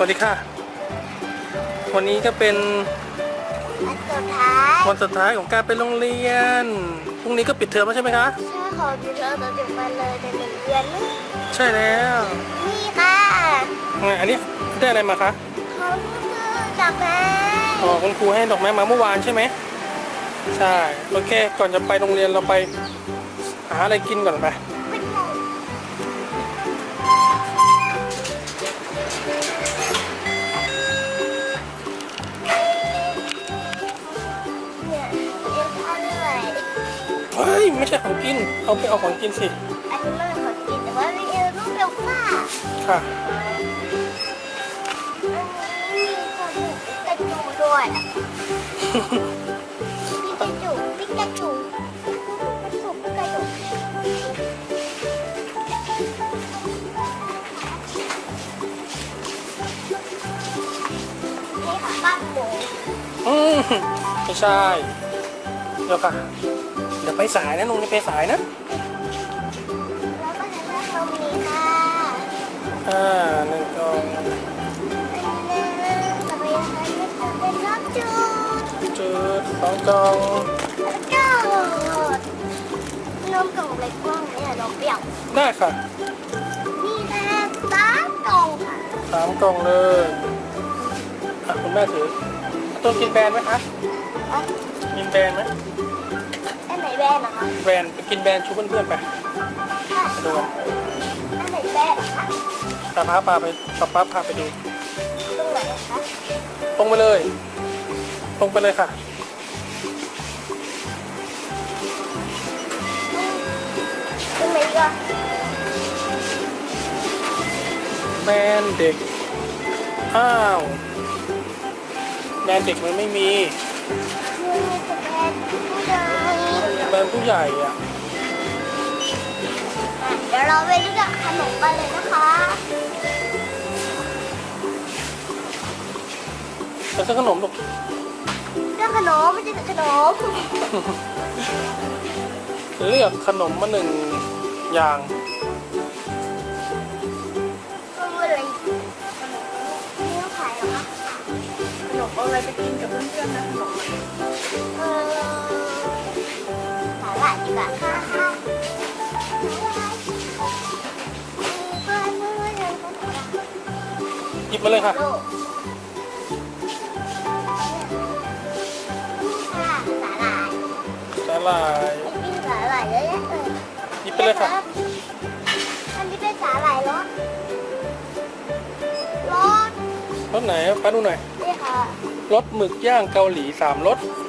สวัสดีค่ะ วันนี้ก็เป็นอันสุดท้ายวันสุดท้ายของการไปโรงเรียน พรุ่งนี้ก็ปิดเทอมแล้วใช่ไหมคะใช่ขอดูเธอตัวเด็กมาเลยแต่หนึ่งเดือนนี่ใช่แล้วนี่ค่ะไงอันนี้ได้อะไรมาคะเขาซื้อจากแม่อ๋อคุณครูให้ดอกไม้มาเมื่อวานใช่ไหม ใช่ โอเค ก่อนจะไปโรงเรียนเราไปหาอะไรกินก่อนไป เป็นไร ไม่ใช่ของกิน เอาไปเอาของกินสิ อันนี้มันขอกินแต่ว่าไม่เอ็มรูปเบลค่ะค่ะ อันนี้มีคนหนึ่งปิกาจูด้วยปิกาจูปิกาจูสุปิกาจูนี่ค่ะบ้านหมูอืมไม่ใช่ เดี๋ยวค่ะ เดี๋ยวไปสายนะนุ่งจะไปสายนะแล้วก็จะได้เรามีค่ะอ่าหนึ่งกล่องอันนี้ต่อไปนะคะจะเป็นรอบจูดจุดสองกล่องแล้วก็นมกล่องเล็กกว้างเนี่ยนมเปรี้ยวได้ค่ะนี่นะสามกล่องค่ะสามกล่องเลยอะคุณแม่ถือต้นกินแบรนด์ไหมคะอะกินแบรนด์ไหมอันไหน แบนนะคะแบรนด์ไปกินแบรนด์ชูเพื่อนๆไปค่ะไปดูกันอันไหนแบนนะคะตาพาพาไปป๊าป๊าพาไปดู ตรงไหนนะคะตรงไปเลย ตรงไปเลยค่ะ ตรงไหนก็แบรนด์เด็ก อ้าว แบรนด์เด็กมันไม่มีคือมีแต่แบนผู้ใหญ่ แบรนด์ผู้ใหญ่อะเดี๋ยวเราไปดูกับขนมกันเลยนะคะไปซื้อขนมลูกเรื่องขนมไม่ใช่ขนมเลือกขนมมาหนึ่งอย่างอะไรนี่เขาขายเหรอขนมอะไรไปกินกับเพื่อนๆนะขนมเออ หร่ายดีกว่าค่ะสาหร่ายมีเพื่อนเพื่อนเลยก็ได้หยิบมาเลยค่ะโลกค่ะสาหร่ายสาหร่ายมีสาหร่ายเยอะแยะเลยหยิบไปเลยค่ะ อันนี้เป็นสาหร่ายรสรสรสไหนป้าดูหน่อย นี่ค่ะ รสหมึกย่างเกาหลีสามรสรส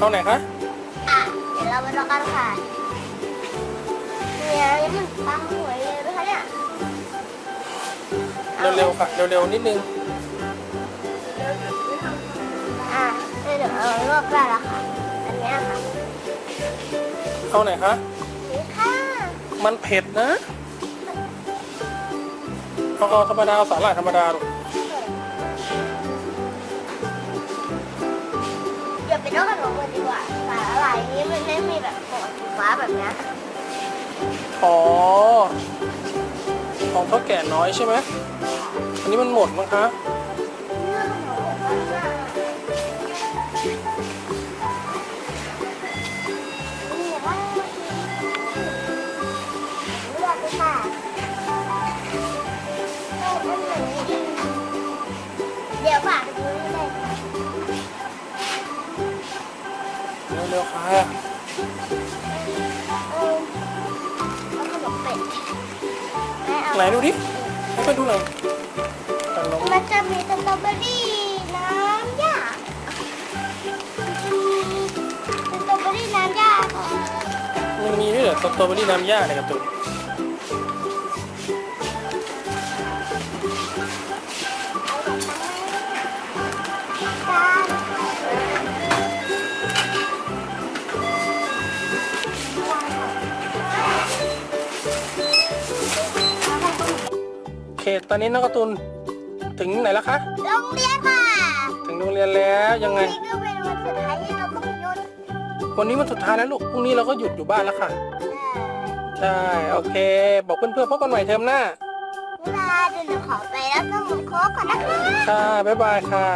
เอาไหนคะอะเดี๋ยวเราไปรอกันค่ะเนี่ยนี่มันตั้งหวยเลยนะคะเนี่ยเร็วๆค่ะเร็วๆนิดนึงอะเดี๋ยวเราลวกได้แล้วค่ะอันเนี้ยค่ะเอาไหนคะนี่ค่ะมันเผ็ดนะเอาเอาธรรมดาเอาสาหร่ายธรรมดาลูก แบบหัวสีฟ้าแบบเนี้ยอ๋อ ของเท่าแก่น้อยใช่ไหม อันนี้มันหมดมั้งคะเลือกขนมกันนะนี่ค่ะเลือกเลยค่ะเอาอันไหนดีเดี๋ยวฝากดูนี่เลยค่ะเร็วๆค่ะ เอาเอาขนมเป็ดไม่เอาไหนดูดิให้ไปดูหน่อยขนมมันจะมีสตรอเบอรี่น้ำยาสตรอเบอรี่น้ำยาค่ะมันมีด้วยเหรอสตรอเบอรี่น้ำย่าในการะตุน ตอนนี้น้องการ์ตูนถึงไหนแล้วคะ โรงเรียนค่ะถึงโรงเรียนแล้วยังไง นี่ก็เป็นวันสุดท้ายที่เราต้องหยุดวันนี้วันสุดท้ายแล้วลูกพรุ่งนี้เราก็หยุดอยู่บ้านแล้วค่ะ ใช่โอเค บอกเพื่อนๆพบกันใหม่เทอมหน้าคเวลาเดี๋ยวหนูขอไปแล้วก็หมูโค้กก่อนนะคะ ค่ะบ๊ายบายค่ะ